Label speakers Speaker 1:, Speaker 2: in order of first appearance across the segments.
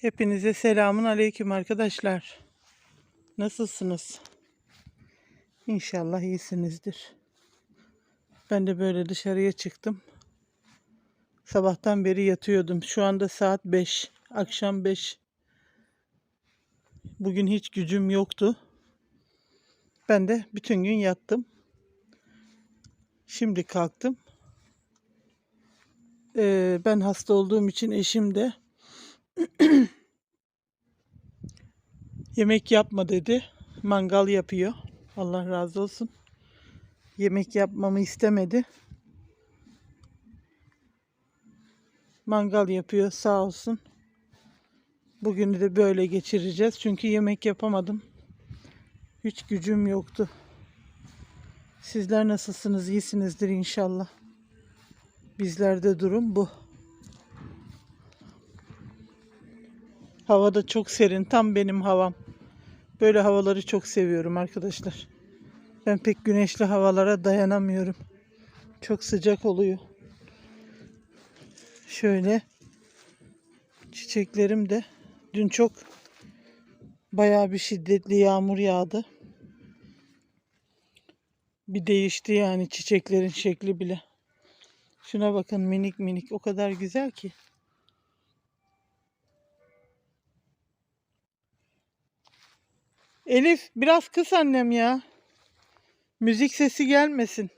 Speaker 1: Hepinize selamun aleyküm arkadaşlar. Nasılsınız? İnşallah iyisinizdir. Ben de böyle dışarıya çıktım. Sabahtan beri yatıyordum. Şu anda saat 5. Akşam 5. Bugün hiç gücüm yoktu. Ben de bütün gün yattım. Şimdi kalktım. Ee, ben hasta olduğum için eşim de Yemek yapma dedi. Mangal yapıyor. Allah razı olsun. Yemek yapmamı istemedi. Mangal yapıyor sağ olsun. Bugünü de böyle geçireceğiz. Çünkü yemek yapamadım. Hiç gücüm yoktu. Sizler nasılsınız? İyisinizdir inşallah. Bizlerde durum bu. Hava da çok serin. Tam benim havam. Böyle havaları çok seviyorum arkadaşlar. Ben pek güneşli havalara dayanamıyorum. Çok sıcak oluyor. Şöyle çiçeklerim de dün çok bayağı bir şiddetli yağmur yağdı. Bir değişti yani çiçeklerin şekli bile. Şuna bakın minik minik o kadar güzel ki. Elif biraz kıs annem ya. Müzik sesi gelmesin.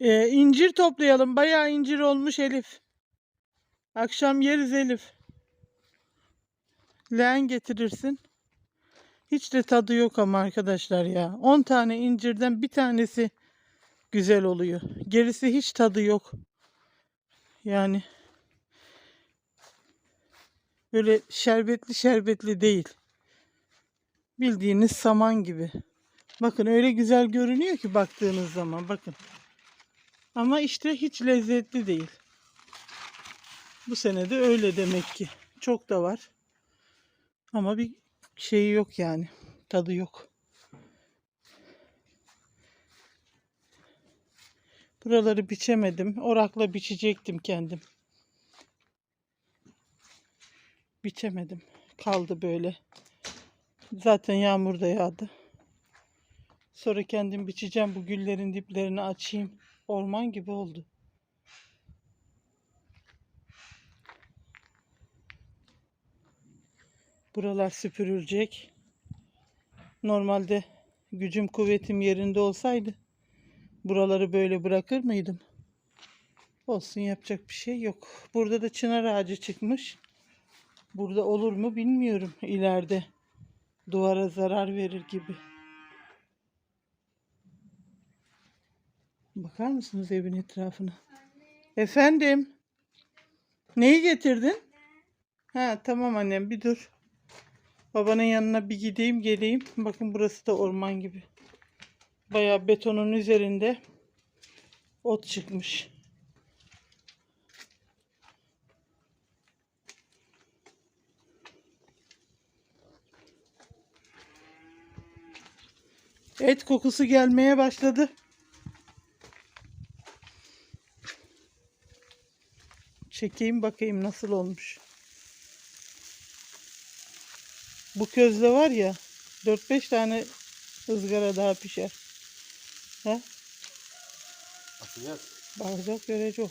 Speaker 1: Ee, incir toplayalım. Bayağı incir olmuş Elif. Akşam yeriz Elif. Leğen getirirsin. Hiç de tadı yok ama arkadaşlar ya. 10 tane incirden bir tanesi güzel oluyor. Gerisi hiç tadı yok. Yani Böyle şerbetli şerbetli değil. Bildiğiniz saman gibi. Bakın öyle güzel görünüyor ki baktığınız zaman bakın. Ama işte hiç lezzetli değil. Bu sene de öyle demek ki. Çok da var. Ama bir şeyi yok yani. Tadı yok. Buraları biçemedim. Orakla biçecektim kendim. Biçemedim. Kaldı böyle. Zaten yağmur da yağdı. Sonra kendim biçeceğim bu güllerin diplerini açayım. Orman gibi oldu. Buralar süpürülecek. Normalde gücüm kuvvetim yerinde olsaydı buraları böyle bırakır mıydım? Olsun yapacak bir şey yok. Burada da çınar ağacı çıkmış. Burada olur mu bilmiyorum ileride. Duvara zarar verir gibi. Bakar mısınız evin etrafına? Efendim? Neyi getirdin? Ha tamam annem bir dur. Babanın yanına bir gideyim geleyim. Bakın burası da orman gibi. Bayağı betonun üzerinde ot çıkmış. Et kokusu gelmeye başladı. Çekeyim bakayım nasıl olmuş. Bu közde var ya 4-5 tane ızgara daha pişer. He?
Speaker 2: Bakacağız.
Speaker 1: Bakacak görecek.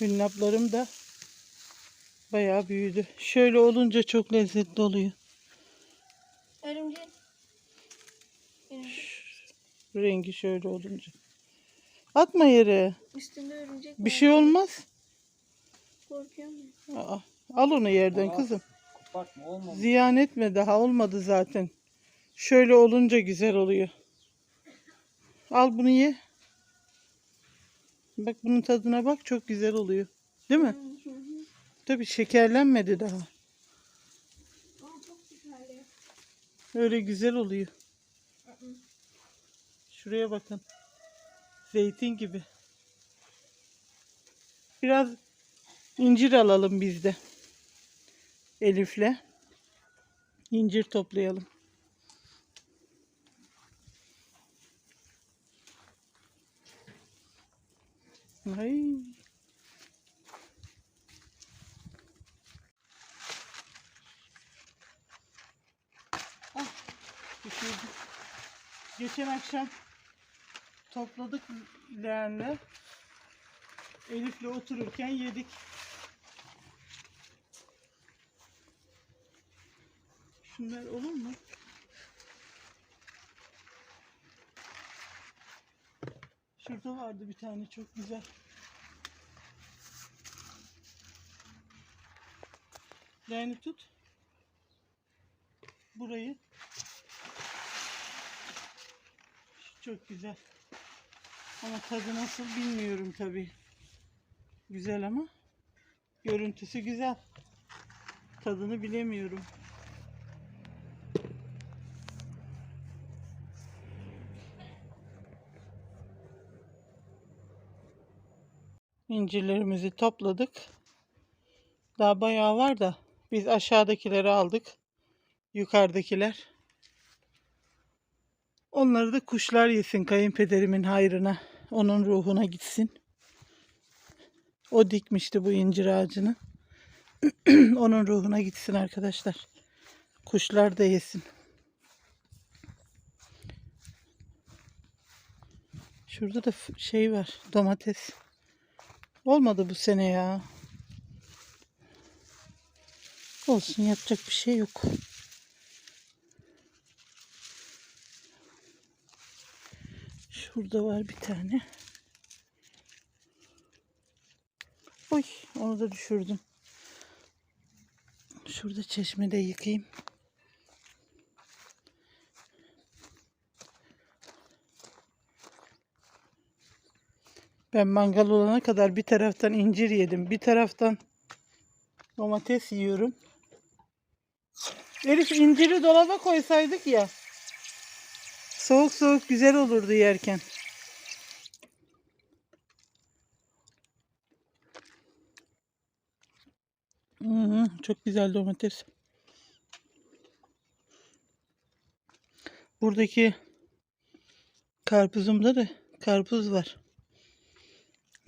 Speaker 1: Hünnaplarım da bayağı büyüdü. Şöyle olunca çok lezzetli oluyor.
Speaker 3: Örümcek. Örümcek.
Speaker 1: Rengi şöyle olunca. Atma yere.
Speaker 3: Üstünde örümcek
Speaker 1: Bir
Speaker 3: var.
Speaker 1: şey olmaz.
Speaker 3: Korkuyorum.
Speaker 1: Aa, al onu yerden
Speaker 2: Aa.
Speaker 1: kızım.
Speaker 2: Kopartma olmamış.
Speaker 1: Ziyan etme daha olmadı zaten. Şöyle olunca güzel oluyor. Al bunu ye. Bak bunun tadına bak çok güzel oluyor. Değil mi? Tabii şekerlenmedi daha.
Speaker 3: Aa, çok güzel ya.
Speaker 1: Öyle güzel oluyor. Şuraya bakın. Zeytin gibi. Biraz incir alalım biz de. Elif'le. İncir toplayalım. Ay. Düşürdüm. Geçen akşam topladık leğenle. Elif'le otururken yedik. Şunlar olur mu? Şurada vardı bir tane çok güzel. Leğeni tut. Burayı. Çok güzel. Ama tadı nasıl bilmiyorum tabii. Güzel ama görüntüsü güzel. Tadını bilemiyorum. İncirlerimizi topladık. Daha bayağı var da biz aşağıdakileri aldık. Yukarıdakiler. Onları da kuşlar yesin kayınpederimin hayrına. Onun ruhuna gitsin. O dikmişti bu incir ağacını. Onun ruhuna gitsin arkadaşlar. Kuşlar da yesin. Şurada da şey var. Domates. Olmadı bu sene ya. Olsun yapacak bir şey yok. Şurada var bir tane. Oy onu da düşürdüm. Şurada çeşmede yıkayayım. Ben mangal olana kadar bir taraftan incir yedim. Bir taraftan domates yiyorum. Elif inciri dolaba koysaydık ya. Soğuk soğuk güzel olurdu yerken. Hı, çok güzel domates. Buradaki karpuzumda da karpuz var.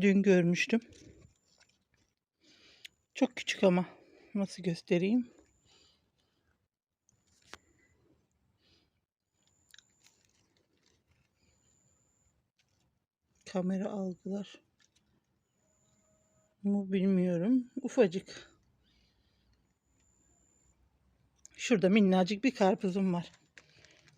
Speaker 1: Dün görmüştüm. Çok küçük ama. Nasıl göstereyim? Kamera algılar. Mu bilmiyorum. Ufacık. Şurada minnacık bir karpuzum var.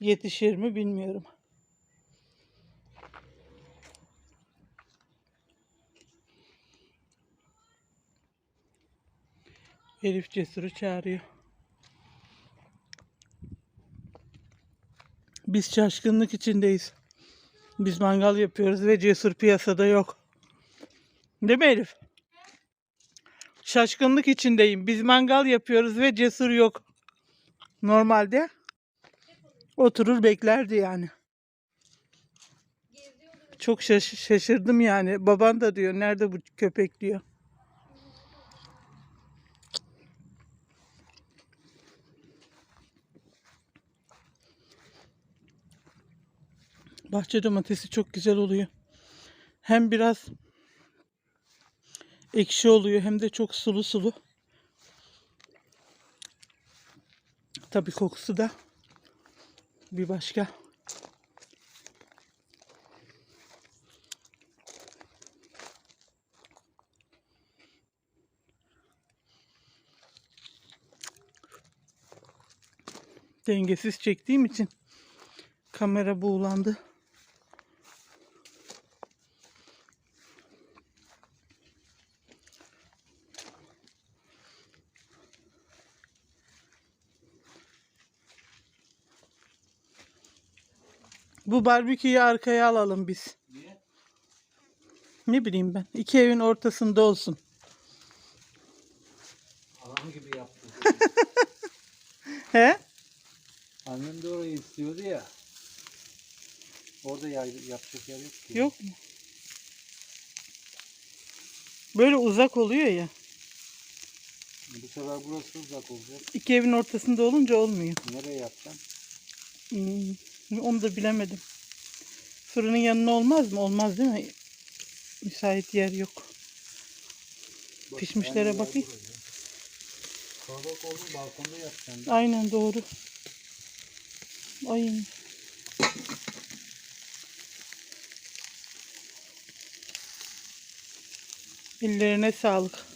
Speaker 1: Yetişir mi bilmiyorum. Elif Cesur'u çağırıyor. Biz şaşkınlık içindeyiz. Biz mangal yapıyoruz ve Cesur piyasada yok. Değil mi Elif? Şaşkınlık içindeyim. Biz mangal yapıyoruz ve Cesur yok. Normalde oturur beklerdi yani. Çok şaş- şaşırdım yani. Baban da diyor nerede bu köpek diyor. Bahçe domatesi çok güzel oluyor. Hem biraz ekşi oluyor hem de çok sulu sulu. Tabii kokusu da bir başka. Dengesiz çektiğim için kamera buğulandı. Bu barbeküyü arkaya alalım biz.
Speaker 2: Niye?
Speaker 1: Ne bileyim ben. İki evin ortasında olsun.
Speaker 2: Alan gibi yaptı.
Speaker 1: He?
Speaker 2: Annem de orayı istiyordu ya. Orada yay, yapacak yer yok ki.
Speaker 1: Yok mu? Böyle uzak oluyor ya.
Speaker 2: Bu sefer burası uzak olacak.
Speaker 1: İki evin ortasında olunca olmuyor.
Speaker 2: Nereye yapacaksın?
Speaker 1: Hmm, onu da bilemedim. Fırının yanına olmaz mı? Olmaz değil mi? Müsait yer yok.
Speaker 2: Bak,
Speaker 1: Pişmişlere bakayım.
Speaker 2: Kalabalık oldu balkonda yapacaksın.
Speaker 1: Aynen doğru. Ay. Ellerine sağlık.